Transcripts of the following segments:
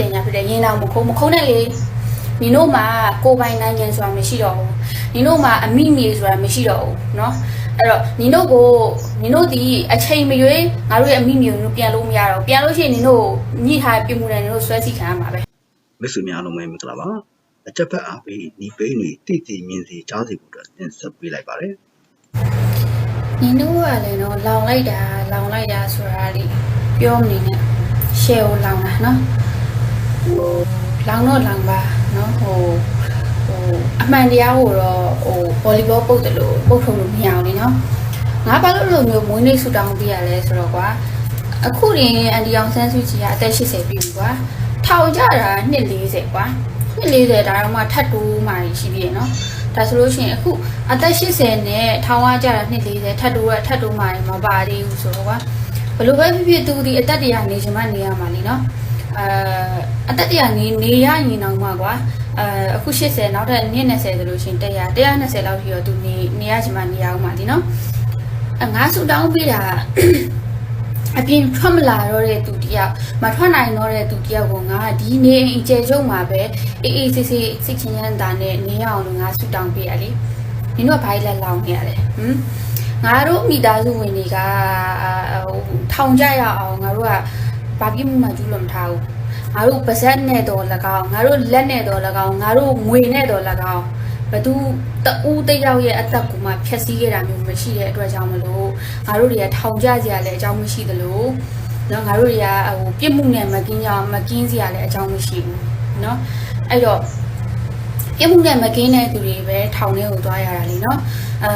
တင်ညာဖြစ်တယ်ရင်တော့မခုံးမခုံးနဲ့လေနင်တို့မှာကိုယ်ပိုင်နိုင်ငံဆိုတာမရှိတော့ဘူးနင်တို့မှာအမိမြေဆိုတာမရှိတော့ဘူးเนาะအဲ့တော့နင်တို့ကိုနင်တို့ဒီအချိန်မရွေးငါတို့ရဲ့အမိမြေကိုပြန်လို့မရတော့ဘူးပြန်လို့ရှိရင်နင်တို့ညှိထားပြမှုနဲ့နင်တို့ဆွဲစီခံရမှာပဲ မိတ်ဆွေများအားလုံးပဲမင်္ဂလာပါအချက်ဖက်အားပေးဒီပိန်းတွေတိတိမြင်စီကြားစီဖို့အတွက်တင်ဆက်ပေးလိုက်ပါတယ် နင်တို့ကလည်းတော့လောင်လိုက်တာလောင်လိုက်တာဆိုတာလေပြောမနေနဲ့ရှယ်ကိုလောင်တာเนาะဟို လောင်တော့လောင်ပါเนาะဟိုဟိုအမှန်တရားကိုတော့ဟိုဗော်လီဘောပုတ်တယ်လို့ပုတ်ထုံလို့မရအောင်လေเนาะငါဘာလို့လို့မျိုးမွေးနေ့ဆူတောင်းပေးရလဲဆိုတော့ကွာအခုရင်အန်ဒီအောင်ဆန်းစုကြည်ကအသက်80ပြည့်ပြီကွာထောင်ကြတာနှစ်40ကွာနှစ်40ဒါတော့မှထတ်တိုးမှရှိသေးတယ်เนาะ ဒါဆိုလို့ရှိရင်အခုအသက်80နဲ့ထောင်ဝကြတာနှစ်40ထပ်တိုးရထပ်တိုးမှရင်မပါသေးဘူးဆိုတော့ကွာဘယ်လိုပဲဖြစ်ဖြစ်သူဒီအသက်တရာနေချင်မှနေရမှာလीเนาะအဲ အသက်တရာနေနေရရင်တော့မှာကွာအဲအခု80နောက်ထပ်နေ့20ဆိုလို့ရှိရင်100 120လောက်ရှိတော့သူနေနေရချင်မှနေရအောင်ပါဒီနော်အငါဆူတောင်းပေးတာအပြင်ထွက်မလာတော့တဲ့သူတယောက်မထွက်နိုင်တော့တဲ့သူတယောက်ကိုငါဒီနေအိမ်ကျဲကျုံမှာပဲအေးအေးဆေးဆေးစိတ်ချမ်းသာနဲ့နေရအောင်လို့ငါဆူတောင်းပေးရလေနင်တို့ကဘာကြီးလက်လောင်းနေရလဲဟမ်ငါတို့မိသားစုဝင်တွေကဟိုထောင်ကြရအောင်ငါတို့ကဘာပြစ်မှုမှကျူးလွန်မထားဘူး ငါတို့ပါဇက်နဲ့တော်၎င်းငါတို့လက်နဲ့တော်၎င်းငါတို့ငွေနဲ့တော်၎င်းဘသူတူးတယောက်ရဲ့အသက်ကိုမှဖျက်ဆီးခဲ့တာမျိုးမရှိတဲ့အတွက်ကြောင့်မလို့ငါတို့တွေကထောင်ကျစရာလည်းအကြောင်းမရှိသလိုနော်ငါတို့တွေကဟိုပြစ်မှုနဲ့မကင်းကြမကင်းစရာလည်းအကြောင်းမရှိဘူးနော်အဲ့တော့ပြစ်မှုနဲ့မကင်းတဲ့သူတွေပဲထောင်ထဲကိုသွားရတာလीနော်အဲ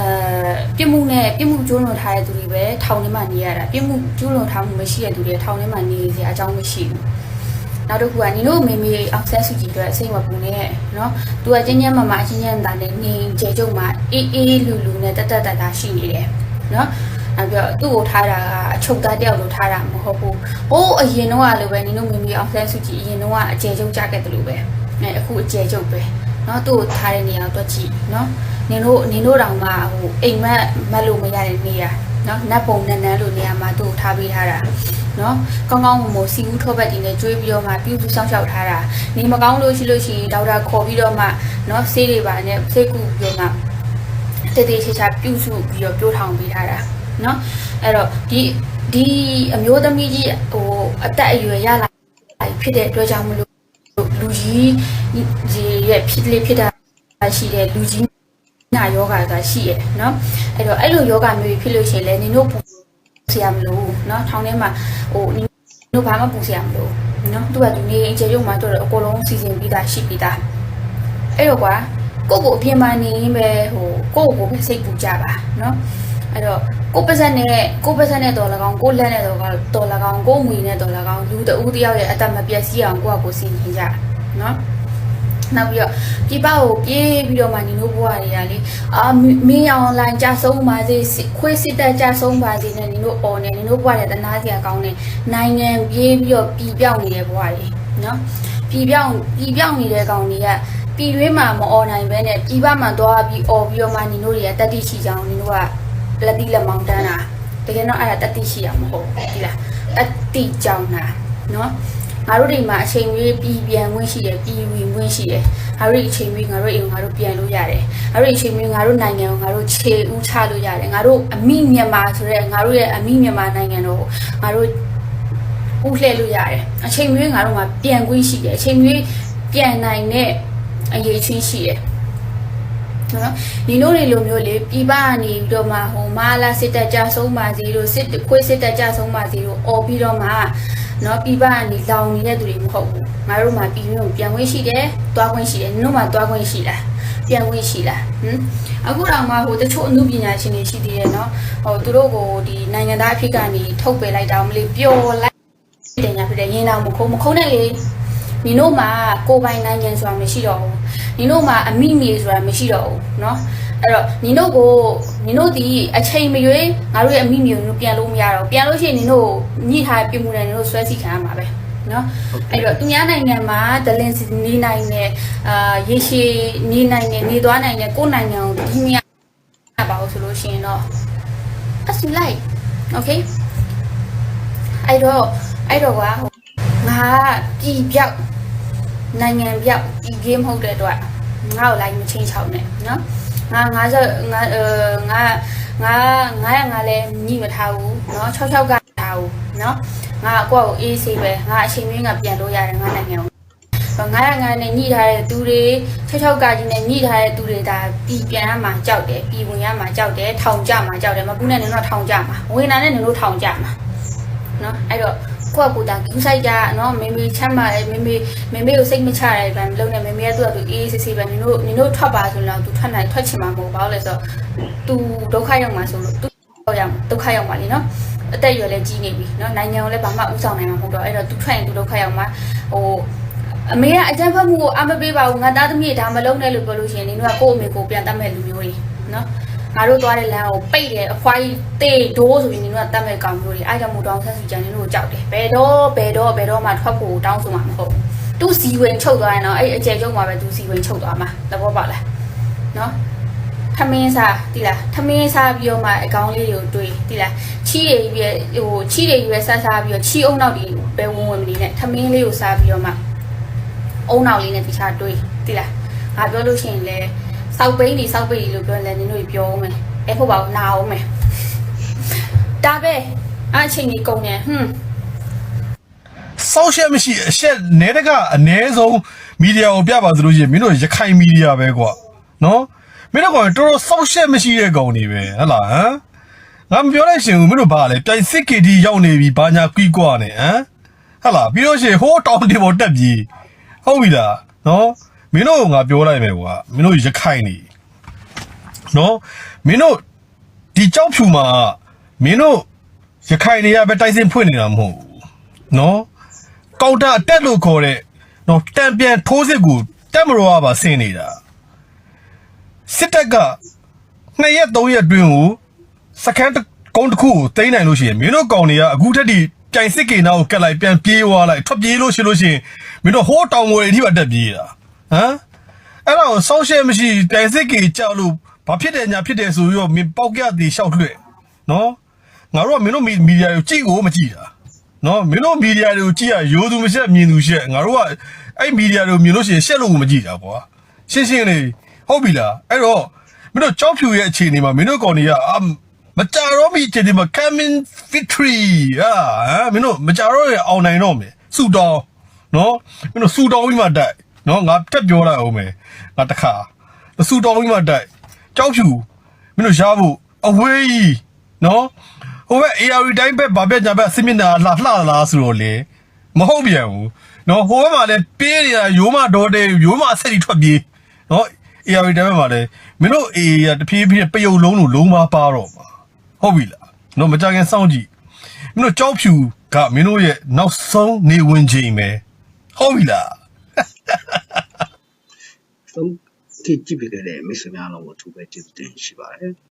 ပြစ်မှုနဲ့ပြစ်မှုကျူးလွန်ထားတဲ့သူတွေပဲထောင်ထဲမှာနေရတာပြစ်မှုကျူးလွန်ထားမှုမရှိတဲ့သူတွေထောင်ထဲမှာနေစရာအကြောင်းမရှိဘူး နောက်တစ်ခုကညီတို့မေမေအောင်ဆက်စုကြည်အတွက်စိတ်မပူနဲ့နော်သူကကျင်းကျင်းမမအချင်းချင်းတာနဲ့နေကြဲကျုံမှာအေးအေးလူလူနဲ့တက်တက်တတာရှိနေတယ်နော်အဲ့တော့သူ့ကိုထားတာကအချုပ်သားတယောက်လိုထားတာမဟုတ်ဘူး။ဟိုးအရင်တော့ကလိုပဲနင်တို့မိမိအောင်ဆန်းစုကြည်အရင်တော့ကအကျယ်ကျုပ်ကြခဲ့တယ်လို့ပဲ။အဲအခုအကျယ်ကျုပ်ပဲ။နော်သူ့ကိုထားတဲ့နေရာတော့ကြည့်နော်။နင်တို့နင်တို့တောင်မှဟိုအိမ်မက်မက်လို့မရတဲ့နေရာနော်။နတ်ပုံနန်းနန်းလို့နေရာမှာသူ့ကိုထားပေးထားတာ။ နော်ကောင်းကောင်းမွန်မွန်စီဦးထောပတ်တင်နဲ့ကျွေးပြီးတော့မှပြုစုစောင့်ရှောက်ထားတာနေမကောင်းလို့ရှိလို့ရှိရင်ဒေါက်တာခေါ်ပြီးတော့မှနော်ဆေးတွေပါနဲ့ဆေးကုပြီးတော့မှတည်တည်ချာချာပြုစုပြီးတော့ပြိုးထောင်ပေးထားတာနော်အဲ့တော့ဒီဒီအမျိုးသမီးကြီးဟိုအသက်အရွယ်ရလာဖြစ်တဲ့အတွက်ကြောင့်မလို့လူကြီးဒီရဲ့ဖြစ်လေဖြစ်တာရှိတဲ့လူကြီးနာယောဂါကရှိရယ်နော်အဲ့တော့အဲ့လိုယောဂမျိုးဖြစ်လို့ရှိရင်လည်းနင်တို့ပူ ဆရာမလို့เนาะထောင်ထဲမှာဟိုနင်တို့ဘာမှပူဆရာမလို့เนาะသူကသူနေအခြေရုံမှာတော့အကုန်လုံးစီစဉ်ပြီးသားရှိပြီးသားအဲ့တော့ကွာကိုယ့်ကိုအပြင်မှာနေရင်ပဲဟိုကိုယ့်ကိုယ်ပဲစိတ်ပူကြပါเนาะအဲ့တော့ကိုယ်ပါဇက်နဲ့ကိုယ်ပါဇက်နဲ့တော်၎င်းကိုယ်လက်နဲ့တော်တော်၎င်းကိုယ်ငွေနဲ့တော်၎င်းလူတဦးတယောက်ရဲ့အသက်မပြည့်စည်အောင်ကိုယ့်အကိုစီစဉ်ကြเนาะ နောက်ပြီးတော့ပြပကိုပြေးပြီးတော့မှညီတို့ဘွားတွေကလေအာမင်းအွန်လိုင်းကြဆုံးပါစေခွေးစစ်တက်ကြဆုံးပါစေနဲ့ညီတို့အော်နေညီတို့ဘွားတွေတနာစီကောင်းနေနိုင်ငံပြေးပြီးတော့ပြည်ပြောင်းနေတဲ့ဘွားတွေနော်ပြည်ပြောင်းပြည်ပြောင်းနေတဲ့ကောင်တွေကပြည်တွင်းမှာမအော်နိုင်ပဲနဲ့ပြည်ပမှာသွားပြီးအော်ပြီးတော့မှညီတို့တွေကတတိရှိကြအောင်ညီတို့ကလက်တိလက်မောင်းတန်းတာတကယ်တော့အဲ့ဒါတတိရှိရမှာမဟုတ်ဘူးဒီလားတတိကြောင်တာနော် ငါတို့တွေမှာအချိန်ကြီးပြည်ပြန်ဝင်ရှိတယ်ပြည်ဝင်ဝင်ရှိတယ်ငါတို့အချိန်ကြီးငါတို့အိမ်ကိုငါတို့ပြန်လို့ရတယ်ငါတို့အချိန်ကြီးငါတို့နိုင်ငံကိုငါတို့ခြေဦးချလို့ရတယ်ငါတို့အမိမြန်မာဆိုတဲ့ငါတို့ရဲ့အမိမြန်မာနိုင်ငံတော်ကိုငါတို့ဥလှည့်လို့ရတယ်အချိန်ကြီးငါတို့မှာပြန်ခွင့်ရှိတယ်အချိန်ကြီးပြန်နိုင်တဲ့အရေးချင်းရှိတယ် နော်ညီတို့တွေလိုမျိုးလေပြည်ပကနေပြီးတော့မှဟိုမာလာစစ်တပ်ကြဆုံးပါစီလို့စစ်ခွေးစစ်တပ်ကြဆုံးပါစီလို့អော်ပြီးတော့မှနော်ပြည်ပကနေလောင်နေတဲ့သူတွေမဟုတ်ဘူးငါတို့မှပြည်တွင်းကိုပြန်ဝင်ရှိတယ်တွားခွင့်ရှိတယ်နင်တို့မှတွားခွင့်ရှိလားပြန်ဝင်ရှိလားဟမ်အခုတော့မှဟိုတချို့အမှုပညာရှင်တွေရှိသေးတယ်နော်ဟိုသူတို့ကိုဒီနိုင်ငံသားအဖြစ်ကနေထုတ်ပယ်လိုက်တာမလို့ပျော်လိုက်တယ်ညာဖြစ်တယ်ရင်တော့မခုံးမခုံးနဲ့လေ နင်တို့မှာကိုယ်ပိုင်နိုင်ငံဆိုတာမရှိတော့ဘူးနင်တို့မှာအမိမြေဆိုတာမရှိတော့ဘူးเนาะအဲ့တော့နင်တို့ကိုနင်တို့ဒီအချိန်မရွေးငါတို့ရဲ့အမိမြေကိုပြန်လို့မရတော့ဘူးပြန်လို့ရှိရင်နင်တို့ညှိထားပြမှုနဲ့နင်တို့ဆွဲစီခံရမှာပဲเนาะအဲ့တော့သူများနိုင်ငံမှာဒလင်စီနေနိုင်တဲ့အာရေရှည်နေနိုင်တဲ့နေသွားနိုင်တဲ့ကိုယ်နိုင်ငံကိုဒီမြပါလို့ဆိုလို့ရှိရင်တော့ as you like okay အဲ့တော့အဲ့တော့ကွာ ဟိုငါပြည်ပြောက်နိုင်ငံပြောက်ဒီ game ဟုတ်တဲ့အတွက်ငါ့ကိုလိုက်မချင်းချောင်းနဲ့နော်ငါငါဆိုငါအဲငါငါငါရငါလည်းညှိမထားဘူးနော်66ကထားဘူးနော်ငါကိုယ့်ကိုအေးဆေးပဲငါအချိန်မင်းကပြန်လို့ရတယ်ငါနိုင်ငံကိုငါရငါနဲ့ညှိထားတဲ့သူတွေ66ကကြီးနဲ့ညှိထားတဲ့သူတွေဒါပြည်ပြန်ရမှာကြောက်တယ်ပြည်ဝင်ရမှာကြောက်တယ်ထောင်ကြမှာကြောက်တယ်မပူးနဲ့နင်တို့ထောင်ကြမှာဝင်လာနဲ့နင်တို့ထောင်ကြမှာနော်အဲ့တော့ ကိုယ့်ကိုယ်တာကူးဆိုင်ကြနော်မေမေချမ်းပါလေမေမေမေမေကိုစိတ်မချရတဲ့ဗန်မလုံးနဲ့မေမေကသူ့အတူအေးအေးဆေးဆေးပဲနင်တို့နင်တို့ထွက်ပါဆိုတော့သူထွက်နိုင်ထွက်ချင်မှာမဟုတ်ပါဘူးလေဆိုတော့သူဒုက္ခရောက်မှာဆိုလို့သူရောက်ဒုက္ခရောက်မှာလीနော်အသက်အရွယ်လည်းကြီးနေပြီနော်နိုင်ငံကိုလည်းဘာမှဥဆောင်နိုင်မှာမဟုတ်တော့အဲ့တော့သူထွက်ရင်သူဒုက္ခရောက်မှာဟိုအမေကအကြမ်းဖက်မှုကိုအမပေးပါဘူးငါသားသမီးဒါမလုံးနဲ့လို့ပြောလို့ရှိရင်နင်တို့ကကိုယ့်အမေကိုပြန်တတ်မဲ့လူမျိုးတွေနော် ငါတို့သွားတဲ့လမ်းကိုပိတ်တယ်အဖွားကြီးတေးဒိုးဆိုရင်နင်တို့ကတတ်မဲ့ကောင်မျိုးတွေအားကြောင့်မို့တောင်းဆန်းစီကြနင်တို့ကိုကြောက်တယ်ဘယ်တော့ဘယ်တော့ဘယ်တော့မှထွက်ဖို့တောင်းဆိုမှာမဟုတ်ဘူးသူစီဝင်ချုပ်သွားရင်တော့အဲ့အကျယ်ကျုံမှာပဲသူစီဝင်ချုပ်သွားမှာသဘောပေါက်လားနော်ထမင်းစားတိလားထမင်းစားပြီးတော့မှအကောင်လေးတွေကိုတွေးတိလားချီးတွေပြီးဟိုချီးတွေပြီးဆန်းစားပြီးတော့ချီးအုံနောက်တွေပဲဝင်ဝင်မနေနဲ့ထမင်းလေးကိုစားပြီးတော့မှအုံနောက်လေးနဲ့တခြားတွေးတိလားငါပြောလို့ရှိရင်လေ စောက်ပိန်းနေစောက်ပိန်းနေလို့ပြောရင်လည်းနင်တို့ပြောအောင်မယ်အဲ့ဖို့ပါအောင်နာအောင်မယ်ဒါပဲအချင်းကြီးကုန်တယ်ဟွန်းစောက်ရှက်မရှိအရှက်နဲတကအနည်းဆုံးမီဒီယာကိုပြပါသလိုရှိရင်မင်းတို့ရခိုင်မီဒီယာပဲကွာနော်မင်းတို့ကတော်တော်စောက်ရှက်မရှိတဲ့ကောင်တွေပဲဟဟလားဟမ်ငါမပြောလိုက်ရှင်ဘူးမင်းတို့ဘာလဲပြိုင်စစ်ကေတီရောက်နေပြီဘာညာကွီကွာနေဟမ်ဟဟလားပြီးတော့ရှင်ဟိုးတောင်တင်ပေါ်တက်ပြီဟုတ်ပြီလားနော် မင်းတို့ကငါပြောလိုက်မယ်ကွာမင်းတို့ရခိုင်နေနော်မင်းတို့ဒီကြောက်ဖြူမှာမင်းတို့ရခိုင်တွေကပဲတိုက်စင်ဖွင့်နေတာမဟုတ်ဘူးနော်ကောင်တာအတက်လို့ခေါ်တဲ့နော်တံပြန်ထိုးစစ်ကိုတက်မတော်ကပါဆင်းနေတာစစ်တပ်ကနှစ်ရက်သုံးရက်အတွင်းကိုစကန်တစ်ကုန်းတစ်ခုကိုတိမ့်နိုင်လို့ရှိရင်မင်းတို့ကောင်တွေကအခုထက်ထိကြိုင်စစ်ကေနာကိုကတ်လိုက်ပြန်ပြေးသွားလိုက်ထွက်ပြေးလို့ရှိလို့ရှိရင်မင်းတို့ဟိုးတောင်ငွေတွေအထိပါတက်ပြေးတာ ဟမ်အဲ့တော့ဆောင်းရှဲမရှိကြိုင်စစ်ကေကြောက်လို့ဘာဖြစ်တယ်ညာဖြစ်တယ်ဆိုပြီးတော့မင်းပေါက်ကြသည်ရှောက်လွှဲ့နော်ငါတို့ကမင်းတို့မီဒီယာကိုကြည့်ကိုမကြည့်တာနော်မင်းတို့မီဒီယာတွေကိုကြည့်ရရိုးသူမရှက်မြင်သူရှက်ငါတို့ကအဲ့မီဒီယာတွေကိုမြင်လို့ရှိရင်ရှက်လို့ကိုမကြည့်တာကွာရှင်းရှင်းလေးဟုတ်ပြီလားအဲ့တော့မင်းတို့ကြောက်ဖြူရဲ့အခြေအနေမှာမင်းတို့ကောင်တွေကအမကြတော့မီအခြေအနေမှာ coming victory ဟာဟမ်မင်းတို့မကြတော့ရအောင်နိုင်တော့မယ်စူတောင်းနော်မင်းတို့စူတောင်းပြီးမှတိုက် နော်ငါတက်ပြောလိုက်အောင်မယ်ငါတခါအဆူတောင်းပြီးမှတိုက်ကြောက်ဖြူမင်းတို့ရှားဖို့အဝေးကြီးနော်ဟိုဘက် AR တိုင်းဘက်ဗာပြညာဘက်စစ်မျက်နှာလှလှလားဆိုတော့လေမဟုတ်ပြန်ဘူးနော်ဟိုဘက်မှာလည်းပေးနေတာရိုးမဒေါ်တယ်ရိုးမအဆက်ကြီးထွက်ပြေးနော် AR တိုင်းဘက်မှာလည်းမင်းတို့ AR တဖြည်းဖြည်းပယုတ်လုံးလိုလုံးမပါတော့ပါဟုတ်ပြီလားနော်မကြခင်စောင့်ကြည့်မင်းတို့ကြောက်ဖြူကမင်းတို့ရဲ့နောက်ဆုံးနေဝင်ချိန်ပဲဟုတ်ပြီလား သုံးခေတ်ကြည့်ပြခဲ့တဲ့မိတ်ဆွေများလုံးကိုသူပဲကျေးဇူးတင်ရှိပါတယ်